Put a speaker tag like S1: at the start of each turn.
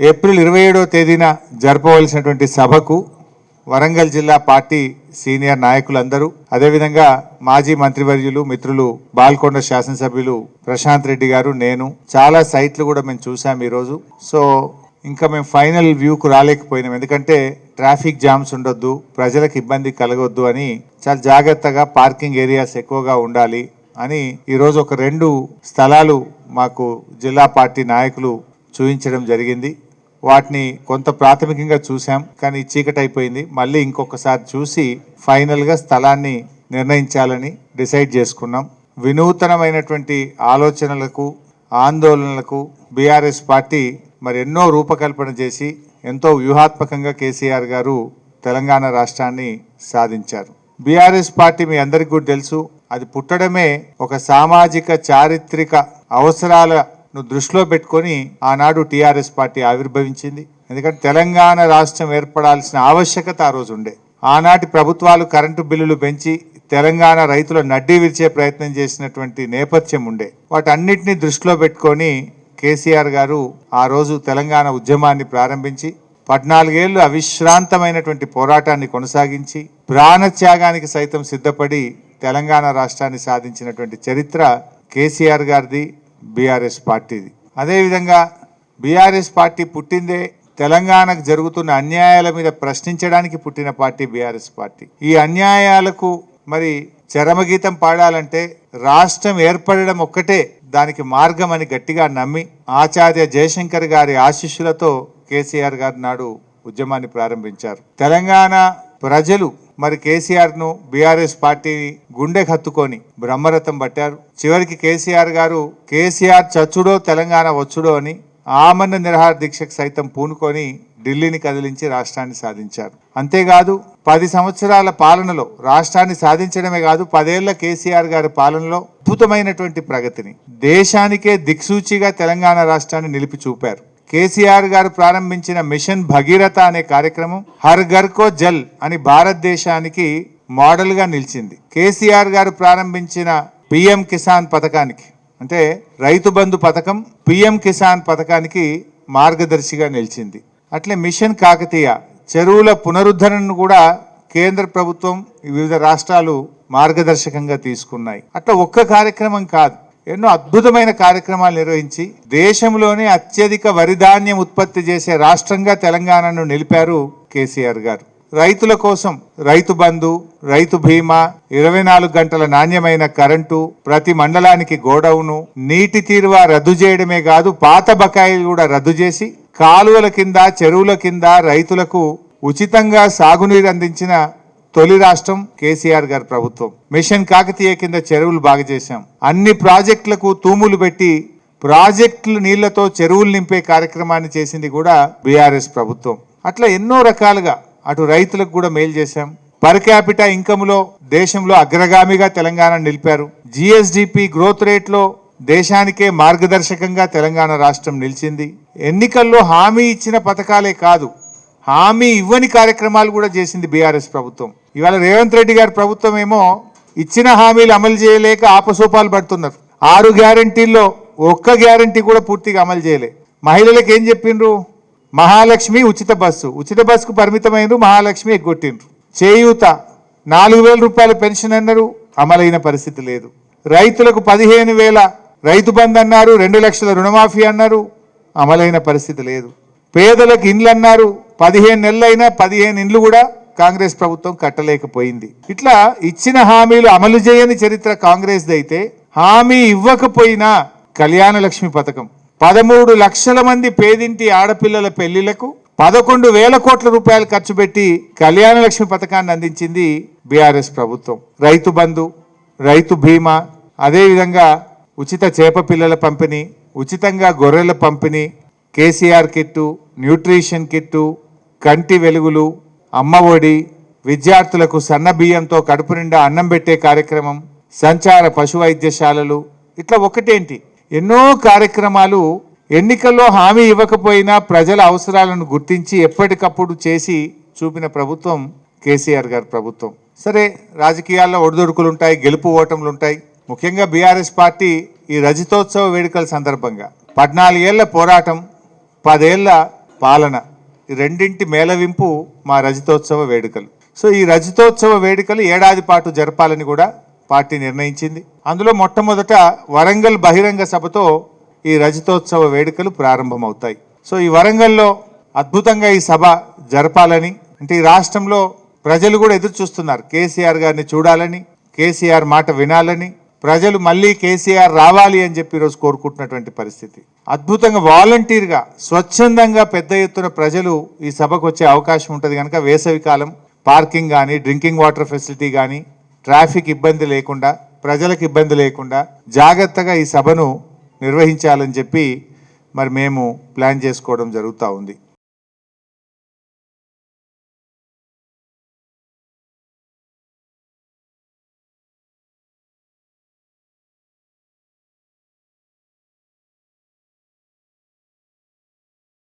S1: April ఇరవై ఏడవ తేదీన జరపవలసినటువంటి సభకు వరంగల్ జిల్లా పార్టీ సీనియర్ నాయకులందరూ అదేవిధంగా మాజీ మంత్రివర్యులు మిత్రులు బాల్కొండ శాసనసభ్యులు ప్రశాంత్ రెడ్డి గారు నేను చాలా సైట్లు కూడా మేము చూసాం ఈరోజు. సో ఇంకా మేము ఫైనల్ వ్యూకు రాలేకపోయినాం. ఎందుకంటే ట్రాఫిక్ జామ్స్ ఉండొద్దు ప్రజలకు ఇబ్బంది కలగొద్దు అని చాలా జాగ్రత్తగా పార్కింగ్ ఏరియాస్ ఎక్కువగా ఉండాలి అని ఈరోజు ఒక రెండు స్థలాలు మాకు జిల్లా పార్టీ నాయకులు చూపించడం జరిగింది. వాటిని కొంత ప్రాథమికంగా చూసాం కానీ చీకటి అయిపోయింది మళ్ళీ ఇంకొకసారి చూసి ఫైనల్గా స్థలాన్ని నిర్ణయించాలని డిసైడ్ చేసుకున్నాం. వినూతనమైనటువంటి ఆలోచనలకు ఆందోళనలకు బీఆర్ఎస్ పార్టీ మరి ఎన్నో రూపకల్పన చేసి ఎంతో వ్యూహాత్మకంగా కేసీఆర్ గారు తెలంగాణ రాష్ట్రాన్ని సాధించారు. బీఆర్ఎస్ పార్టీ మీ అందరికీ కూడా తెలుసు అది పుట్టడమే ఒక సామాజిక చారిత్రక నువ్వు దృష్టిలో పెట్టుకొని ఆనాడు టీఆర్ఎస్ పార్టీ ఆవిర్భవించింది. ఎందుకంటే తెలంగాణ రాష్ట్రం ఏర్పడాల్సిన ఆవశ్యకత ఆ రోజు ఉండే. ఆనాటి ప్రభుత్వాలు కరెంటు బిల్లులు పెంచి తెలంగాణ రైతుల నడ్డీ విరిచే ప్రయత్నం చేసినటువంటి నేపథ్యం ఉండే. వాటన్నిటిని దృష్టిలో పెట్టుకొని కేసీఆర్ గారు ఆ రోజు తెలంగాణ ఉద్యమాన్ని ప్రారంభించి పద్నాలుగేళ్ళు అవిశ్రాంతమైనటువంటి పోరాటాన్ని కొనసాగించి ప్రాణత్యాగానికి సైతం సిద్ధపడి తెలంగాణ రాష్ట్రాన్ని సాధించినటువంటి చరిత్ర కేసీఆర్ గారిది బీఆర్ఎస్ పార్టీది. అదేవిధంగా బీఆర్ఎస్ పార్టీ పుట్టిందే తెలంగాణకు జరుగుతున్న అన్యాయాల మీద ప్రశ్నించడానికి పుట్టిన పార్టీ బీఆర్ఎస్ పార్టీ. ఈ అన్యాయాలకు మరి చరమగీతం పాడాలంటే రాష్ట్రం ఏర్పడడం ఒక్కటే దానికి మార్గం అని గట్టిగా నమ్మి ఆచార్య జయశంకర్ గారి ఆశీస్సులతో కేసీఆర్ గారు నాడు ఉద్యమాన్ని ప్రారంభించారు. తెలంగాణ ప్రజలు మరి కేసీఆర్ను బీఆర్ఎస్ పార్టీని గుండె హత్తుకొని బ్రహ్మరథం పట్టారు. చివరికి కేసీఆర్ గారు కేసీఆర్ చచ్చుడో తెలంగాణ వచ్చుడో అని ఆమరణ నిరహార దీక్షకు సైతం పూనుకొని ఢిల్లీని కదిలించి రాష్ట్రాన్ని సాధించారు. అంతేకాదు పది సంవత్సరాల పాలనలో రాష్ట్రాన్ని సాధించడమే కాదు పదేళ్ళ కేసీఆర్ గారి పాలనలో అద్భుతమైనటువంటి ప్రగతిని దేశానికే దిక్సూచిగా తెలంగాణ రాష్ట్రాన్ని నిలిపి చూపారు కేసీఆర్ గారు ప్రారంభించిన మిషన్ భగీరథ అనే కార్యక్రమం హర్ ఘర్ కో జల్ అని భారతదేశానికి మోడల్గా నిలిచింది. కేసీఆర్ గారు ప్రారంభించిన పిఎం కిసాన్ పథకానికి అంటే రైతు బంధు పథకం పిఎం కిసాన్ పథకానికి మార్గదర్శిగా నిలిచింది. అట్లే మిషన్ కాకతీయ చెరువుల పునరుద్ధరణను కూడా కేంద్ర ప్రభుత్వం వివిధ రాష్ట్రాలు మార్గదర్శకంగా తీసుకున్నాయి. అట్లా ఒక్క కార్యక్రమం కాదు. ఎన్నో అద్భుతమైన కార్యక్రమాలు నిర్వహించి దేశంలోనే అత్యధిక వరిధాన్యం ఉత్పత్తి చేసే రాష్ట్రంగా తెలంగాణను నిలిపారు కేసీఆర్ గారు. రైతుల కోసం రైతు బంధు రైతు బీమా ఇరవై నాలుగు గంటల నాణ్యమైన కరెంటు ప్రతి మండలానికి గోడౌను నీటి తీరువా రద్దు చేయడమే కాదు పాత బకాయిలు కూడా రద్దు చేసి కాలువల కింద చెరువుల కింద రైతులకు ఉచితంగా సాగునీరు అందించిన తొలి రాష్ట్రం కేసీఆర్ గారి ప్రభుత్వం. మిషన్ కాకతీయ కింద చెరువులు బాగు చేశాం. అన్ని ప్రాజెక్టులకు తూములు పెట్టి ప్రాజెక్టులు నీళ్ళతో చెరువులు నింపే కార్యక్రమాన్ని చేసింది కూడా బీఆర్ఎస్ ప్రభుత్వం. అట్లా ఎన్నో రకాలుగా అటు రైతులకు కూడా మేలు చేశాం. పర్ క్యాపిటా ఇన్కమ్లో దేశంలో అగ్రగామిగా తెలంగాణ నిలిపారు. జిఎస్డిపి గ్రోత్ రేట్లో దేశానికే మార్గదర్శకంగా తెలంగాణ రాష్ట్రం నిలిచింది. ఎన్నికల్లో హామీ ఇచ్చిన పథకాలే కాదు హామీ ఇవ్వని కార్యక్రమాలు కూడా చేసింది బీఆర్ఎస్ ప్రభుత్వం. ఇవాళ రేవంత్ రెడ్డి గారి ప్రభుత్వం ఏమో ఇచ్చిన హామీలు అమలు చేయలేక ఆపసోపాలు పడుతున్నారు. ఆరు గ్యారంటీల్లో ఒక్క గ్యారంటీ కూడా పూర్తిగా అమలు చేయలే. మహిళలకు ఏం చెప్పిండ్రు? మహాలక్ష్మి ఉచిత బస్సు. ఉచిత బస్సుకు పరిమితమైనరు మహాలక్ష్మి ఎగ్గొట్టిండ్రు. చేయూత. నాలుగు వేల రూపాయల పెన్షన్ అన్నారు. అమలైన పరిస్థితి లేదు. రైతులకు పదిహేను వేల రైతు బంధు అన్నారు. రెండు లక్షల రుణమాఫీ అన్నారు. అమలైన పరిస్థితి లేదు. పేదలకు ఇండ్లు అన్నారు. పదిహేను నెలలైనా పదిహేను ఇండ్లు కూడా కాంగ్రెస్ ప్రభుత్వం కట్టలేకపోయింది. ఇట్లా ఇచ్చిన హామీలు అమలు చేయని చరిత్ర కాంగ్రెస్ అయితే హామీ ఇవ్వకపోయినా కళ్యాణ లక్ష్మి పథకం. పదమూడు లక్షల మంది పేదింటి ఆడపిల్లల పెళ్ళిలకు పదకొండు వేల కోట్ల రూపాయలు ఖర్చు పెట్టి కళ్యాణ లక్ష్మి పథకాన్ని అందించింది బీఆర్ఎస్ ప్రభుత్వం. రైతు బంధు రైతు బీమా అదేవిధంగా ఉచిత చేప పిల్లల పంపిణీ ఉచితంగా గొర్రెల పంపిణీ కేసీఆర్ కిట్టు న్యూట్రిషన్ కిట్టు కంటి వెలుగులు అమ్మ ఒడి విద్యార్థులకు సన్న బియ్యంతో కడుపు నిండా అన్నం పెట్టే కార్యక్రమం సంచార పశు వైద్యశాలలు ఇట్లా ఒకటేంటి? ఎన్నో కార్యక్రమాలు ఎన్నికల్లో హామీ ఇవ్వకపోయినా ప్రజల అవసరాలను గుర్తించి ఎప్పటికప్పుడు చేసి చూపిన ప్రభుత్వం కేసీఆర్ గారి ప్రభుత్వం. సరే రాజకీయాల్లో ఒడిదొడుకులు ఉంటాయి గెలుపు ఓటములు ఉంటాయి ముఖ్యంగా బీఆర్ఎస్ పార్టీ ఈ రజతోత్సవ వేడుకల సందర్భంగా పద్నాలుగేళ్ళ పోరాటం పదేళ్ళ పాలన. రెండింటి మేళవింపు మా రజతోత్సవ వేడుకలు. సో ఈ రజతోత్సవ వేడుకలు ఏడాది పాటు జరపాలని కూడా పార్టీ నిర్ణయించింది. అందులో మొట్టమొదట వరంగల్ బహిరంగ సభతో ఈ రజతోత్సవ వేడుకలు ప్రారంభమవుతాయి. సో ఈ వరంగల్లో అద్భుతంగా ఈ సభ జరపాలని అంటే ఈ రాష్ట్రంలో ప్రజలు కూడా ఎదురు చూస్తున్నారు కేసీఆర్ గారిని చూడాలని కేసీఆర్ మాట వినాలని ప్రజలు మళ్ళీ కేసీఆర్ రావాలి అని చెప్పి ఈరోజు కోరుకుంటున్నటువంటి పరిస్థితి. అద్భుతంగా వాలంటీర్గా స్వచ్ఛందంగా పెద్ద ఎత్తున ప్రజలు ఈ సభకు వచ్చే అవకాశం ఉంటుంది కనుక వేసవి కాలం పార్కింగ్ కానీ డ్రింకింగ్ వాటర్ ఫెసిలిటీ కానీ ట్రాఫిక్ ఇబ్బంది లేకుండా ప్రజలకు ఇబ్బంది లేకుండా జాగ్రత్తగా ఈ సభను నిర్వహించాలని చెప్పి మరి మేము ప్లాన్ చేసుకోవడం జరుగుతూ ఉంది.